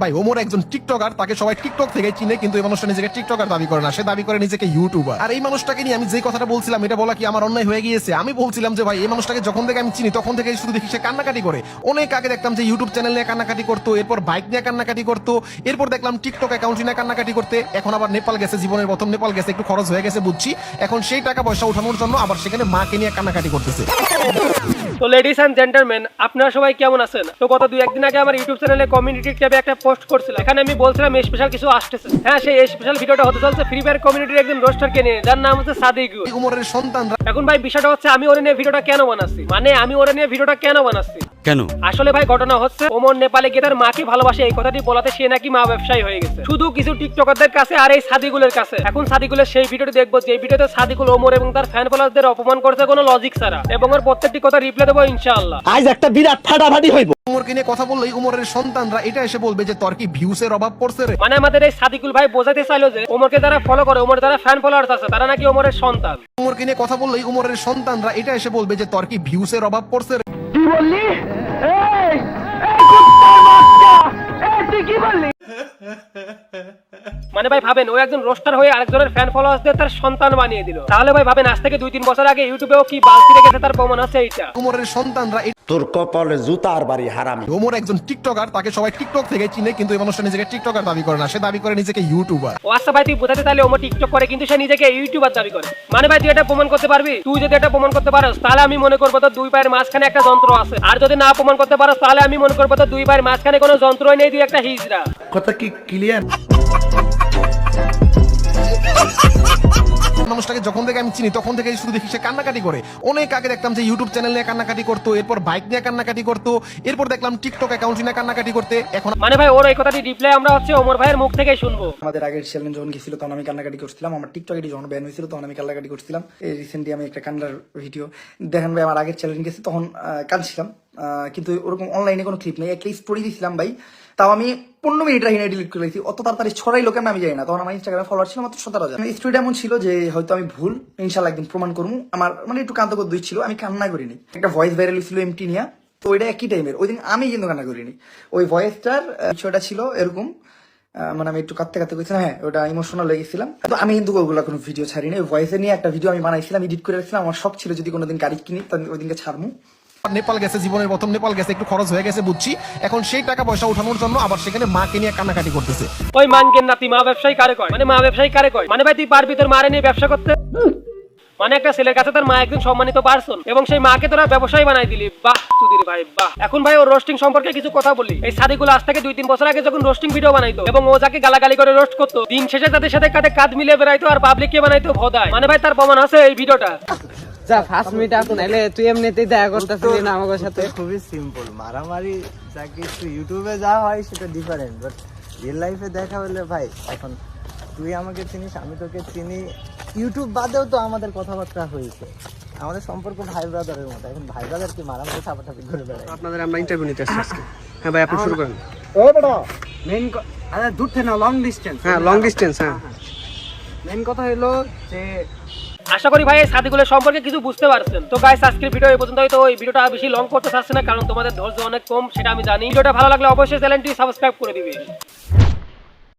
ভাই, ওমর একজন টিকটকার, তাকে সবাই টিকটক থেকে চিনে, কিন্তু এই মানুষটা নিজেকে টিকটকার দাবি করে না, সে দাবি করে নিজেকে ইউটিউবার। আর এই মানুষটাকে নিয়ে আমি যে কথাটা বলছিলাম, এটা বলা কি আমার অন্যায় হয়ে গিয়েছে? আমি বলছিলাম যে, ভাই, এই মানুষটাকে যখন থেকে আমি চিনি, তখন থেকে শুধু দেখি সে কান্নাকাটি করে। অনেক আগে দেখতাম যে, ইউটিউব চ্যানেল নিয়ে কান্নাকাটি করতো, এরপর বাইক নিয়ে কান্নাকাটি করতো, এরপর দেখলাম টিকটক অ্যাকাউন্ট নিয়ে কান্নাকাটি করতে। এখন আবার নেপাল গেছে, জীবনের প্রথম নেপাল গেছে, একটু খরচ হয়ে গেছে বুঝছি। এখন সেই টাকা পয়সা উঠানোর জন্য আবার সেখানে মাকে নিয়ে কান্নাকাটি করতেছে। তো লেডিস অ্যান্ড জেন্টলম্যান আপনারা সবাই কেমন আছেন? তো গত দুই একদিন আগে আমার ইউটিউব চ্যানেলে কমিউনিটি ট্যাবে একটা পোস্ট করছিলাম এখানে আমি বলছিলাম স্পেশাল কিছু আসতেছে। হ্যাঁ সেই স্পেশাল ভিডিওটা হতে চলছে ফ্রি ফায়ার কমিউনিটির একজন রোস্টারকে নিয়ে। যার নাম হচ্ছে সাদিক। সন্তান এখন ভাই বিষয়টা হচ্ছে আমি ওরে নিয়ে ভিডিওটা কেন বানাচ্ছি? মানে আমি ওরে নিয়ে ভিডিওটা কেন বানাচ্ছি? কেন? আসলে ভাই ঘটনা হচ্ছে ওমর নেপালে গিয়ে তার মাকে ভালোবাসে। এই কথাটি বলাতে সে নাকি মা ব্যবসায়ী হয়ে গেছে। শুধু কিছু টিকটকারদের কাছে আর এই সাদিগুলের কাছে। এখন সাদিগুলের সেই ভিডিওটি দেখব যে ভিডিওতে সাদিকুল ওমর এবং তার ফ্যান ফলোয়ারদের অপমান করছে কোনো লজিক ছাড়া। এবং ওর প্রত্যেকটি কথা রিপ্লাই দেবো ইনশাআল্লাহ। আজ একটা বিরাট ফাটাফাটি হইব। উমরকে নিয়ে কথা বললেই উমরের সন্তানরা এটা এসে বলবে যে তোর কি ভিউসের অভাব পড়ছে রে? মানে আমাদের এই সাদিকুল ভাই বোঝাতে চাইলো যে ওমরকে যারা ফলো করে ওমর যারা ফ্যান ফলোয়ার্স আছে তারা নাকি ওমরের সন্তান। উমরকে নিয়ে কথা বললেই উমরের সন্তানরা এটা এসে বলবে যে তোর কি ভিউসের অভাব পড়ছে রে? কি বললি? এই তুই কি বললি? মানে ভাই ভাবেন ও একজন রোস্টার হয়ে আরেকজনের ফ্যান ফলোয়ার্সদের তার সন্তান বানিয়ে দিল। তাহলে ভাই ভাবেন আজ থেকে দুই তিন বছর আগে ইউটিউবেও কি বালতি রেখেছে তার প্রমাণ আছে এইটা? উমরের সন্তানরা এই- তোর কপালে জুতার বাড়ি হারামি। উমর একজন টিকটকার তাকে সবাই টিকটক থেকে চিনে কিন্তু এই মানুষটা নিজেকে টিকটকার দাবি করে না সে দাবি করে নিজেকে ইউটিউবার ও আচ্ছা ভাই তুই বোঝাতে তাহলে ওমর টিকটক করে কিন্তু সে নিজেকে ইউটিউবার দাবি করে। মানে ভাই তুই এটা প্রমাণ করতে পারবি? তুই যদি এটা প্রমাণ করতে পারোস তাহলে আমি মনে করব তো দুই পায়ের মাঝখানে একটা যন্ত্র আছে। আর যদি না প্রমাণ করতে পারোস তাহলে আমি মনে করব তো দুই পায়ের মাঝখানে কোনো যন্ত্রই নেই তুই একটা হিজড়া। কথা কি ক্লিয়ার মানুষটাকে যখন থেকে আমি চিনি তখন থেকে শুধু দেখি সে কান্নাকাটি করে। অনেক আগে দেখতাম যে ইউটিউব চ্যানেল নিয়ে কান্নাকাটি করতো এরপর বাইক নিয়ে কান্নাকাটি করতো এরপর দেখলাম টিকটক অ্যাকাউন্ট নিয়ে কান্নাকাটি করতে। এখন মানে ভাই ওর এই কথাটি রিপ্লাই আমরা হচ্ছে ওমর ভাইয়ের মুখ থেকেই শুনব। আমাদের আগের চ্যানেল যখন গেছিল তখন আমি কান্নাকাটি করছিলাম। আমার টিকটকে যখন ব্যান হয়েছিল তখন আমি কান্নাকাটি করছিলাম। এই রিসেন্টলি আমি একটা কান্নার ভিডিও দেখেন ভাই আমার আগের চ্যানেল গেছে তখন কাঁদছিলাম। কিন্তু ওরকম অনলাইনে কোনো ক্লিপ নেই একটা স্টোরি দিছিলাম ভাই। তাও আমি পনেরো মিনিট রাহিনে ডিলিট করে দিয়েছি অত তাড়াতাড়ি ছড়াই লোকে আমি জানি না। তখন আমার ইনস্টাগ্রামে ফলোয়ার ছিল মাত্র সতেরো হাজার। স্টোরিটা এমন ছিল যে হয়তো আমি ভুল, ইনশাল্লাহ একদিন প্রমাণ করব। আমার মানে একটু কান্ত দুই ছিল, আমি কান্না করিনি। একটা ভয়েস ভাইরাল ছিল এমটি নিয়া। তো ওইটা একই টাইমের ওই দিন আমি কিন্তু কান্না করিনি। ওই ভয়েসটার বিষয়টা ছিল এরকম। মানে আমি একটু কাঁদতে কাঁদতে করেছিলাম হ্যাঁ ওটা ইমোশনাল লেগেছিলাম তো আমি কিন্তু ওগুলো কোনো ভিডিও ছাড়িনি। ওই ভয়েসে নিয়ে একটা ভিডিও আমি বানাইছিলাম এডিট করে রাখছিলাম। আমার শখ ছিল যদি কোনোদিন গাড়ি কিনি, তাহলে ওই দিনকে ছাড়মু। নেপাল গেছে, জীবনের প্রথম নেপাল গেছে, একটু খরচ হয়ে গেছে বুঝছি। এখন সেই টাকা পয়সা উঠানোর জন্য আবার সেখানে মাকে নিয়ে কান্নাকাটি করতেছে। ওই মানকেন নাতি, মা ব্যবসায়ী কারে কয়? মানে মা ব্যবসায়ী কারে কয়? মানে ভাই, তুই পারবি তোর মারে নিয়ে ব্যবসা করতে? মানে একটা ছেলের কাছে তার মা একজন সম্মানিত পার্সন এবং সেই মাকে তোরা ব্যবসায়ী বানাই দিলি। বাহ চুদির ভাই, বাহ। এখন ভাই ও রোস্টিং সম্পর্কে কিছু কথা বলি এই সাদিগুলো আজ থেকে দুই তিন বছর আগে যখন রোস্টিং ভিডিও বানাইতো, এবং ও যাকে গালাগালি করে রোস্ট করতো, দিন শেষে তাদের সাথে কাঁধে কাঁধ মিলিয়ে বেড়াইতো আর পাবলিককে বানাইতো ভদায়। মানে ভাই, তার প্রমাণ আছে এই ভিডিওটা যা ফার্স্ট মিট এখন এলে তুই এমনিতেই দেখা করতেছিলি না আমাদের সাথে। খুবই সিম্পল মারামারি যা কিছু ইউটিউবে যা হয় সেটা ডিফারেন্ট বাট রিয়েল লাইফে দেখা হলে ভাই এখন তুই আমাকে চিনিস আমি তোকে চিনি। ইউটিউব বাদেও তো আমাদের কথাবার্তা হয়েছে। আমাদের সম্পর্ক ভাই ব্রাদারের মতো। এখন ভাই ব্রাদার কি মারামারি ছাপাছাপি করে বেড়ায়? আপনাদের আমরা ইন্টারভিউ নিতে আসছি আজকে। হ্যাঁ ভাই আপনি শুরু করেন। মেইন আরে দূর থেকে না লং ডিস্টেন্স হ্যাঁ লং ডিস্টেন্স হ্যাঁ। মেইন কথা হলো যে আশা করি ভাই এই সাদিগুলোর সম্পর্কে কিছু বুঝতে পারছেন। তো গাইস আজকের ভিডিও এই পর্যন্ত হয়তো এই ভিডিওটা বেশি লং করতে চাচ্ছে না, কারণ তোমাদের ধৈর্য অনেক কম, সেটা আমি জানি। ভিডিওটা ভালো লাগলে অবশ্যই চ্যানেলটি সাবস্ক্রাইব করে দিবে।